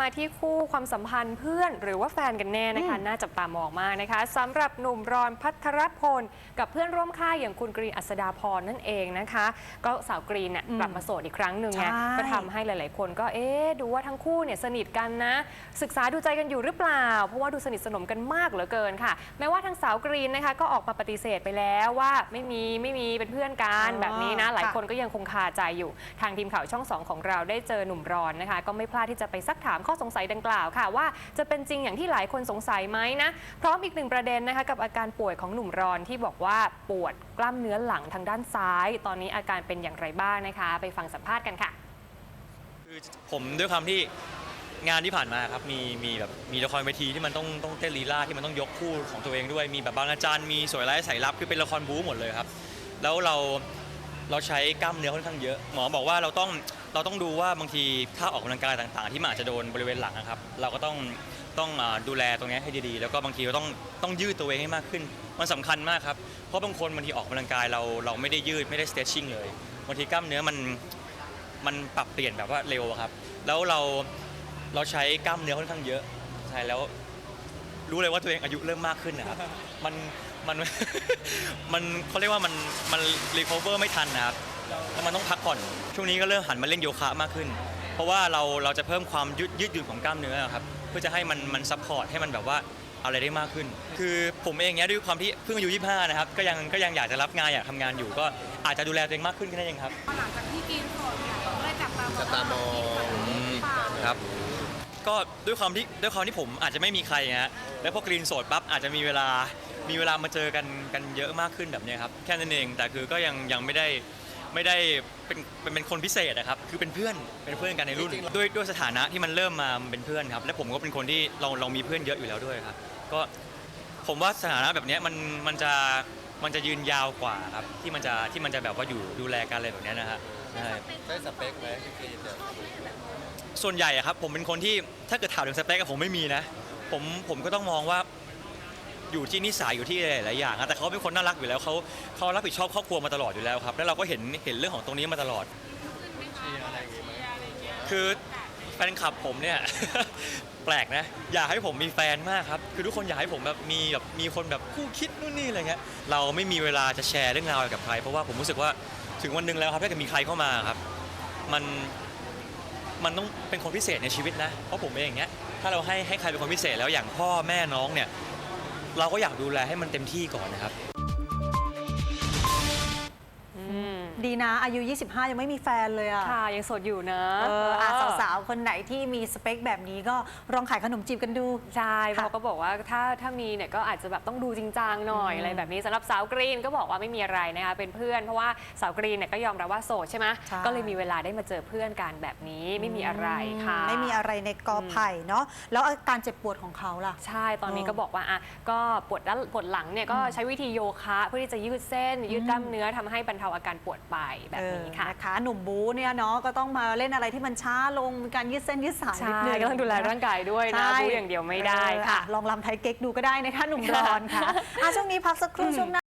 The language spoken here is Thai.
มาที่คู่ความสัมพันธ์เพื่อนหรือว่าแฟนกันแน่นะคะน่าจับตามองมากนะคะสำหรับหนุ่มรอนพัทรพล กับเพื่อนร่วมค่ายอย่างคุณกรีนอัศดาพรนั่นเองนะคะ ก็สาวกรีนเนี่ยอืมกลับมาโสดอีกครั้งหนึ่งไงใช่ก็ทำให้หลาย ๆ คนก็เอ๊ะดูว่าทั้งคู่เนี่ยสนิทกันนะ ศึกษาดูใจกันอยู่หรือเปล่า เพราะว่าดูสนิทสนมกันมากเหลือเกินค่ะ แม้ว่าทางสาวกรีนนะคะก็ออกมาปฏิเสธไปแล้วว่าไม่มีไม่มีเป็นเพื่อนกันอ๋อแบบนี้นะหลายค่ะคนก็ยังคงคาใจอยู่ ทางทีมข่าวช่องสองของเราได้เจอหนุ่มรอนนะคะ ก็ไม่พลาดที่จะไปซักถามข้อสงสัยดังกล่าวค่ะว่าจะเป็นจริงอย่างที่หลายคนสงสัยไหมนะ พร้อมอีกหนึ่งประเด็นนะคะกับอาการป่วยของหนุ่มรอนที่บอกว่าปวดกล้ามเนื้อหลังทางด้านซ้าย ตอนนี้อาการเป็นอย่างไรบ้างนะคะ ไปฟังสัมภาษณ์กันค่ะ คือผมด้วยความที่งานที่ผ่านมาครับมีมีแบบมีละครเวทีที่มันต้องต้องเต้นลีลาที่มันต้องยกคู่ของตัวเองด้วยมีแบบบางอาจารย์มีสวยร้ายรับคือเป็นละครบู๊หมดเลยครับ แล้วเรา เราใช้กล้ามเนื้อค่อนข้างเยอะหมอบอกว่าเราต้องเราต้องดูว่าบางทีถ้าออกกำลังกายต่างๆ ที่มันอาจจะโดนบริเวณหลังนะครับ เราก็ต้องต้องอ่าดูแลตรงนี้ให้ดีๆ แล้วก็บางทีเราต้องต้องยืดตัวเองให้มากขึ้น มันสำคัญมากครับ เพราะบางคนบางทีออกกำลังกายเราเราไม่ได้ยืดไม่ได้ stretching เลยบางทีกล้ามเนื้อมันมันปรับเปลี่ยนแบบว่าเร็วอะครับ แล้วเราเราใช้กล้ามเนื้อค่อนข้างเยอะใช่แล้วรู้เลยว่าตัวเองอายุเริ่มมากขึ้นนะครับมัน มัน มันเขาเรียกว่ามันมันรีคอเวอร์ไม่ทันนะครับแล้วมันต้องพักผ่อน ช่วงนี้ก็เริ่มหันมาเล่นโยคะมากขึ้น เพราะว่าเราเราจะเพิ่มความยืดยืดหยุ่นของกล้ามเนื้อครับเพื่อจะให้มันมันซัพพอร์ตให้มันแบบว่าอะไรได้มากขึ้น คือผมเองเนี้ยด้วยความที่เพิ่งอายุ 25 นะครับ ก็ยังก็ยังอยากจะรับงานอยากทำงานอยู่ ก็อาจจะดูแลตัวเองมากขึ้นแค่นั้นเองครับ หลังจากที่กินโสดเนี่ยก็เลยจับตามองจับตามอง ว่ากินแบบนี้หรือเปล่า ครับ ก็ด้วยความที่ด้วยความที่ผมอาจจะไม่มีใครฮะแล้วพอกรีนโสดปั๊บอาจจะมีเวลามีเวลามาเจอกันกันเยอะมากขึ้นแบบเนี้ยครับแค่นั้นเองแต่คือก็ยังยังไม่ได้ไม่ได้เป็นเป็นเป็นคนพิเศษนะครับคือเป็นเพื่อนเป็นเพื่อนกันในรุ่น ด้วยด้วยสถานะที่มันเริ่มมาเป็นเพื่อนครับ และผมก็เป็นคนที่เราเรามีเพื่อนเยอะอยู่แล้วด้วยครับ ก็ผมว่าสถานะแบบเนี้ยมันมันจะ มันจะยืนยาวกว่าครับที่มันจะที่มันจะแบบว่าอยู่ดูแลกันอะไรแบบเนี้ยนะฮะใช่ใช่สเปคไหมพี่กรีนเนี่ยส่วนใหญ่อะครับผมเป็นคนที่ถ้าเกิดถามถึงสเปคกับผมไม่มีนะ ผมผมก็ต้องมองว่าอยู่ที่นิสัยอยู่ที่หลายๆอย่างอะแต่เขาเป็นคนน่ารักอยู่แล้วเขาเขารับผิดชอบครอบครัวมาตลอดอยู่แล้วครับ แล้วเราก็เห็นเห็นเรื่องของตรงนี้มาตลอด คือ แฟนคลับผมเนี่ย แปลกนะ อยากให้ผมมีแฟนมากครับ คือทุกคนอยากให้ผมแบบมีแบบมีคนแบบคู่คิดนู่นนี่อะไรเงี้ย เราไม่มีเวลาจะแชร์เรื่องราวกับใคร เพราะว่าผมรู้สึกว่าถึงวันหนึ่งแล้วครับถ้าเกิดมีใครเข้ามาครับ มันมันต้องเป็นคนพิเศษในชีวิตนะ เพราะผมเองอย่างเงี้ย ถ้าเราให้ให้ใครเป็นคนพิเศษแล้วอย่างพ่อแม่น้องเนี่ย เราก็อยากดูแลให้มันเต็มที่ก่อนนะครับ ดีนะ อายุ 25 ยังไม่มีแฟนเลยอะค่ะยังโสดอยู่นะเอออะสาวๆ คนไหนที่มีสเปคแบบนี้ก็ลองขายขนมจีบกันดู ใช่ค่ะเขาก็บอกว่าถ้าถ้ามีเนี่ยก็อาจจะแบบต้องดูจริงจังหน่อยอืมอะไรแบบนี้สำหรับสาวกรีนก็บอกว่าไม่มีอะไรนะคะเป็นเพื่อนเพราะว่าสาวกรีนเนี่ยก็ยอมรับว่าโสดใช่ไหมใช่ ก็เลยมีเวลาได้มาเจอเพื่อนกันแบบนี้ไม่มีอะไรค่ะ ไม่มีอะไรในกอไผ่เนาะแล้วอาการเจ็บปวดของเขาล่ะ ใช่ ตอนนี้เออก็บอกว่าอะก็ปวดด้านปวดหลังเนี่ยก็ใช้วิธีโยคะเพื่อที่จะยืดเส้น ยืดกล้ามเนื้อทำให้บรรเทาอาการปวดไปแบบนี้ค่ะเออนะคะหนุ่มบูเนี่ยเนาะก็ต้องมาเล่นอะไรที่มันช้าลงมีการยืดเส้นยืดสายใช่นิดนึงก็ต้องดูแลร่างกายด้วยนะใช่บูอย่างเดียวไม่ได้เออค่ะอ่ลองลำไทยเก๊กดูก็ได้นะคะหนุ่มรอนค่ะอะช่วงนี้พักสักครู่ช่วงหน้า